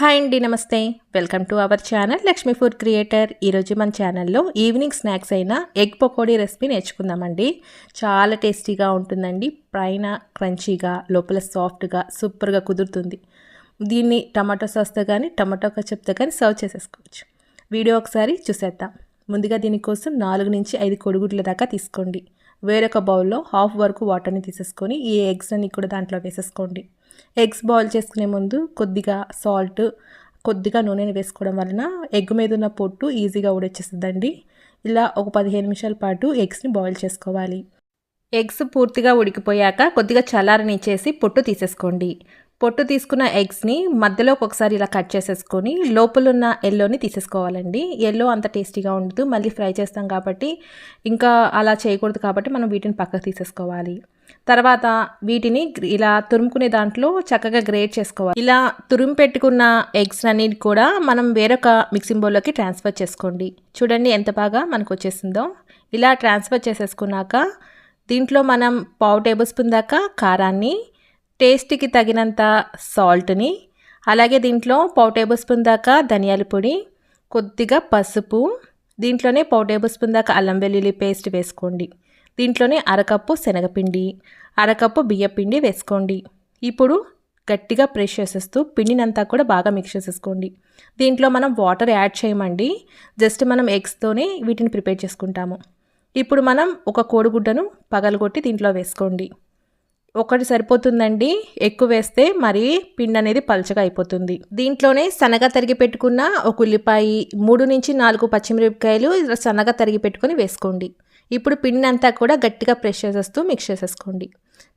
Hi అండి నమస్తే. Welcome to our channel Lakshmi food creator. ఈరోజు మన ఛానల్లో ఈవినింగ్ స్నాక్స్ అయిన ఎగ్ పకోడీ రెసిపీ నేర్చుకుందామండి. చాలా టేస్టీగా ఉంటుందండి. పైన క్రంచీగా లోపల సాఫ్ట్గా సూపర్గా కుదురుతుంది. దీన్ని టమాటో సాస్తో కానీ టమాటో కచప్తో కానీ సర్వ్ చేసేసుకోవచ్చు. వీడియో ఒకసారి చూసేద్దాం. ముందుగా దీనికోసం నాలుగు నుంచి ఐదు కొడుగుడ్ల దాకా తీసుకోండి. వేరొక బౌల్లో హాఫ్ వరకు వాటర్ని తీసేసుకొని ఈ ఎగ్స్ అన్ని కూడా దాంట్లో వేసేసుకోండి. ఎగ్స్ బాయిల్ చేసుకునే ముందు కొద్దిగా సాల్ట్ కొద్దిగా నూనెని వేసుకోవడం వలన ఎగ్ మీద ఉన్న పొట్టు ఈజీగా ఉడొచ్చేస్తుందండి ఇలా ఒక పదిహేను నిమిషాల పాటు ఎగ్స్ని బాయిల్ చేసుకోవాలి. ఎగ్స్ పూర్తిగా ఉడికిపోయాక కొద్దిగా చల్లారనిచ్చేసి పొట్టు తీసేసుకోండి. పొట్టు తీసుకున్న ఎగ్స్ని మధ్యలో ఒకసారి ఇలా కట్ చేసేసుకొని లోపల ఉన్న ఎల్లోని తీసేసుకోవాలండి. ఎల్లో అంత టేస్టీగా ఉండదు. మళ్ళీ ఫ్రై చేస్తాం కాబట్టి ఇంకా అలా చేయకూడదు కాబట్టి మనం వీటిని పక్కకు తీసేసుకోవాలి. తర్వాత వీటిని ఇలా తురుముకునే దాంట్లో చక్కగా గ్రేట్ చేసుకోవాలి. ఇలా తురుము పెట్టుకున్న ఎగ్స్ అన్నిటి కూడా మనం వేరొక మిక్సింగ్ బౌల్లోకి ట్రాన్స్ఫర్ చేసుకోండి. చూడండి ఎంత బాగా మనకు వచ్చేసిందో. ఇలా ట్రాన్స్ఫర్ చేసేసుకున్నాక దీంట్లో మనం పావు టేబుల్ స్పూన్ దాకా కారాన్ని టేస్ట్కి తగినంత సాల్ట్ని అలాగే దీంట్లో పావు టేబుల్ స్పూన్ దాకా ధనియాల పొడి కొద్దిగా పసుపు దీంట్లోనే పావు టేబుల్ స్పూన్ దాకా అల్లం వెల్లుల్లి పేస్ట్ వేసుకోండి. దీంట్లోనే అరకప్పు శనగపిండి అరకప్పు బియ్యపిండి వేసుకోండి. ఇప్పుడు గట్టిగా ప్రెష్ చేసేస్తూ పిండినంతా కూడా బాగా మిక్స్ చేసేసుకోండి. దీంట్లో మనం వాటర్ యాడ్ చేయమండి. జస్ట్ మనం ఎగ్స్తోనే వీటిని ప్రిపేర్ చేసుకుంటాము. ఇప్పుడు మనం ఒక కోడిగుడ్డను పగలగొట్టి దీంట్లో వేసుకోండి. ఒకటి సరిపోతుందండి ఎక్కువ వేస్తే మరి పిండి అనేది పలచగా అయిపోతుంది. దీంట్లోనే సన్నగా తరిగి పెట్టుకున్న ఒక ఉల్లిపాయ మూడు నుంచి నాలుగు పచ్చిమిరపకాయలు సన్నగా తరిగి పెట్టుకొని వేసుకోండి. ఇప్పుడు పిండి అంతా కూడా గట్టిగా ప్రెష్ చేసేస్తూ మిక్స్ చేసేసుకోండి.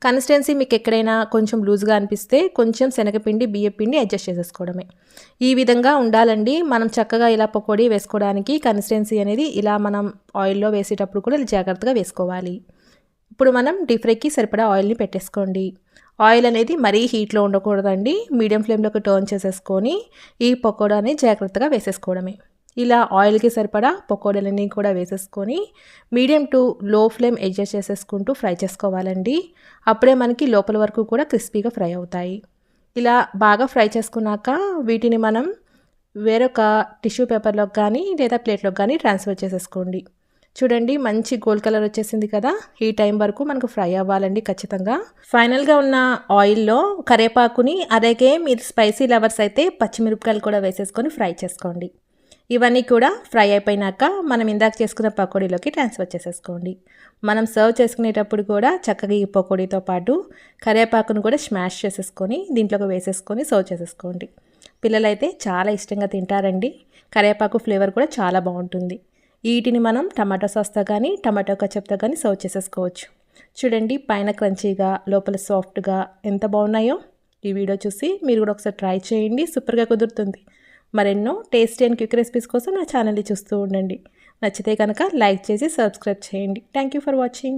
కన్సిస్టెన్సీ మీకు ఎక్కడైనా కొంచెం లూజ్గా అనిపిస్తే కొంచెం శనగపిండి బియ్యపిండి అడ్జస్ట్ చేసేసుకోవడమే. ఈ విధంగా ఉండాలండి. మనం చక్కగా ఇలా పకోడీ వేసుకోవడానికి కన్సిస్టెన్సీ అనేది ఇలా మనం ఆయిల్లో వేసేటప్పుడు కూడా జాగ్రత్తగా వేసుకోవాలి. ఇప్పుడు మనం డీప్ ఫ్రైకి సరిపడా ఆయిల్ని పెట్టేసుకోండి. ఆయిల్ అనేది మరీ హీట్లో ఉండకూడదండి. మీడియం ఫ్లేమ్లోకి టర్న్ చేసేసుకొని ఈ పకోడాని జాగ్రత్తగా వేసేసుకోవడమే. ఇలా ఆయిల్కి సరిపడా పకోడీలన్నీ కూడా వేసేసుకొని medium to low flame adjust చేసేసుకుంటూ fry చేసుకోవాలండి. అప్పుడే మనకి లోపల వరకు కూడా క్రిస్పీగా ఫ్రై అవుతాయి. ఇలా బాగా ఫ్రై చేసుకున్నాక వీటిని మనం వేరొక టిష్యూ పేపర్లోకి కానీ లేదా ప్లేట్లోకి కానీ ట్రాన్స్ఫర్ చేసేసుకోండి. చూడండి మంచి గోల్డ్ కలర్ వచ్చేసింది కదా. ఈ టైం వరకు మనకు ఫ్రై అవ్వాలండి ఖచ్చితంగా. ఫైనల్గా ఉన్న ఆయిల్లో కరేపాకుని అలాగే మీరు స్పైసీ లవర్స్ అయితే పచ్చిమిరపకాయలు కూడా వేసేసుకొని ఫ్రై చేసుకోండి. ఇవన్నీ కూడా ఫ్రై అయిపోయినాక మనం ఇందాక చేసుకున్న పకోడీలోకి ట్రాన్స్ఫర్ చేసేసుకోండి. మనం సర్వ్ చేసుకునేటప్పుడు కూడా చక్కగా ఈ పకోడీతో పాటు కరివేపాకును కూడా స్మాష్ చేసేసుకొని దీంట్లోకి వేసేసుకొని సర్వ్ చేసేసుకోండి. పిల్లలైతే చాలా ఇష్టంగా తింటారండి. కరివేపాకు ఫ్లేవర్ కూడా చాలా బాగుంటుంది. వీటిని మనం టమాటో సాస్తో కానీ టమాటో కచప్తో కానీ సర్వ్ చేసేసుకోవచ్చు. చూడండి పైన క్రంచీగా లోపల సాఫ్ట్గా ఎంత బాగున్నాయో. ఈ వీడియో చూసి మీరు కూడా ఒకసారి ట్రై చేయండి. సూపర్గా కుదురుతుంది. మరెన్నో టేస్టీ అండ్ క్విక్ రెసిపీస్ కోసం నా ఛానల్ని చూస్తూ ఉండండి. నచ్చితే కనుక లైక్ చేసి సబ్స్క్రైబ్ చేయండి. Thank you for watching.